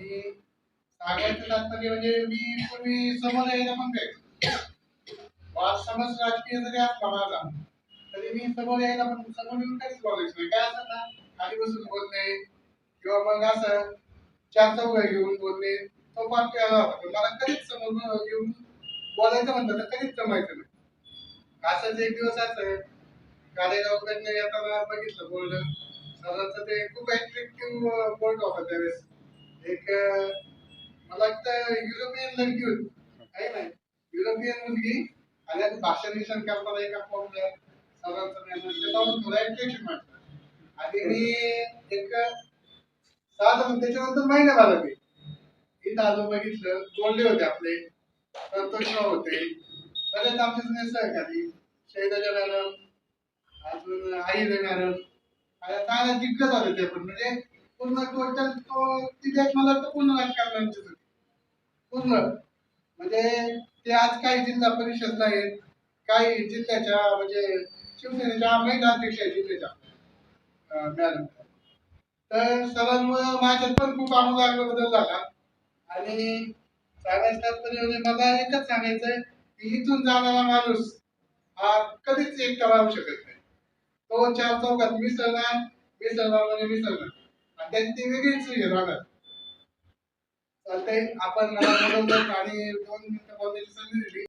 आणि सांगायचं तात्पर्य म्हणजे मी पूर्वी समोर यायला पण द्यायचो वाद समज राजकीय जरी असला माझा तरी मी समोर यायला पण समोर येऊन काहीच बोलायचं नाही. काय असं ना खाली बसून बोलणे किंवा मग असं चार चौघ घेऊन बोलणे तो पाप केला होता. मला कधीच समोर येऊन बोलायचं म्हणलं तर कधीच जमायचं नाही. असंच एक दिवस असं गाडेगावकडनं येताना बघितलं बोलणं. सरांचं ते खूप ऍट्रॅक्टिव्ह बोर्ड होता त्यावेळेस. एक मला वाटतं युरोपियन लडकी होती. काही नाही. युरोपियन मुलगी आणि आता भाषण विषण करताना एका फॉर्मला सर्वांचं मॅनर ते पाहून थोडं आणि मी एक साधारण त्याच्यानंतर महिन्याभरात मी. इथं आलो बघितलं. बोलले होते आपले. संतोषराव होते. बरेच आमचे जुने सहकारी. शैलजा मॅडम अजून आई मॅडम. आणि चांगला दिग्गज होते ते पण म्हणजे पूर्ण टोटल तो तिथे मला वाटतं पूर्ण राजकारणाचे पूर्ण. म्हणजे ते आज काही जिल्हा परिषदला आहेत काही जिल्ह्याच्या म्हणजे शिवसेनेच्या महिला अध्यक्ष आहेत जिल्ह्याच्या मॅडम. तर सरांमुळे माझ्यात पण खूप आमूलाग्र बदल झाला. आणि सांगायचं मला एकच सांगायचंय की इथून जाणारा माणूस हा कधीच एकटा राहू शकत नाही. तो चार चौकात मिसळणार मिसळणार म्हणजे मिसळणार. आणि त्यांची ती वेगळीच हे राहणार. चालतंय. आपण आणि दोन मिनिटं बोलण्याची दिली.